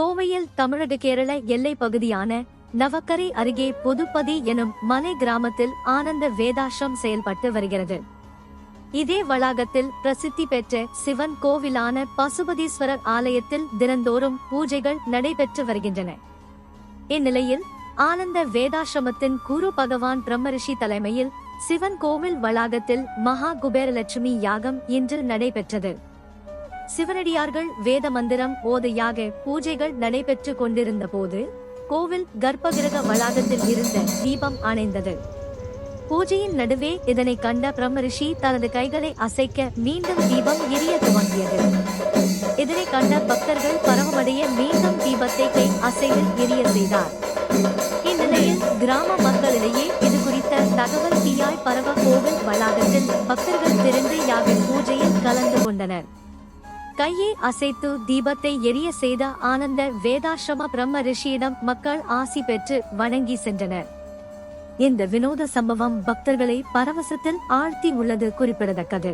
கோவையில் தமிழக கேரள எல்லை பகுதியான நவக்கரை அருகே புதுப்பதி எனும் மலை கிராமத்தில் ஆனந்த வேதாசிரம் செயல்பட்டு வருகிறது. இதே வளாகத்தில் பிரசித்தி பெற்ற சிவன் கோவிலான பசுபதீஸ்வரர் ஆலயத்தில் தினந்தோறும் பூஜைகள் நடைபெற்று வருகின்றன. இந்நிலையில் ஆனந்த வேதாசிரமத்தின் குரு பகவான் பிரம்மரிஷி தலைமையில் சிவன் கோவில் வளாகத்தில் மகா குபேரலட்சுமி யாகம் இன்று நடைபெற்றது. சிவனடியார்கள் வேத மந்திரம் ஓதையாக பூஜைகள் நடைபெற்று கொண்டிருந்த போது கோவில் கர்ப்பகிரக வளாகத்தில் இருந்த தீபம் அணைந்தது. பூஜையின் நடுவே இதனை கண்ட பிரம்மரிஷி தனது கைகளை அசைக்க மீண்டும் தீபம் எரிய துவங்கியது. இதனை கண்ட பக்தர்கள் பரவமடைய மீண்டும் தீபத்தை கை அசைவில் எரிய செய்தார். இந்நிலையில் கிராம மக்களிடையே இது குறித்த தகவல் தீயாய் பரவ கோவில் வளாகத்தில் பக்தர்கள் திரண்டு யாக பூஜையில் கலந்து கொண்டனர். கையை அசைத்து தீபத்தை எரிய செய்த ஆனந்த வேதாசிரம பிரம்ம ரிஷியிடம் மக்கள் ஆசி பெற்று வணங்கி சென்றனர். இந்த வினோத சம்பவம் பக்தர்களை பரவசத்தில் ஆழ்த்தி உள்ளது குறிப்பிடத்தக்கது.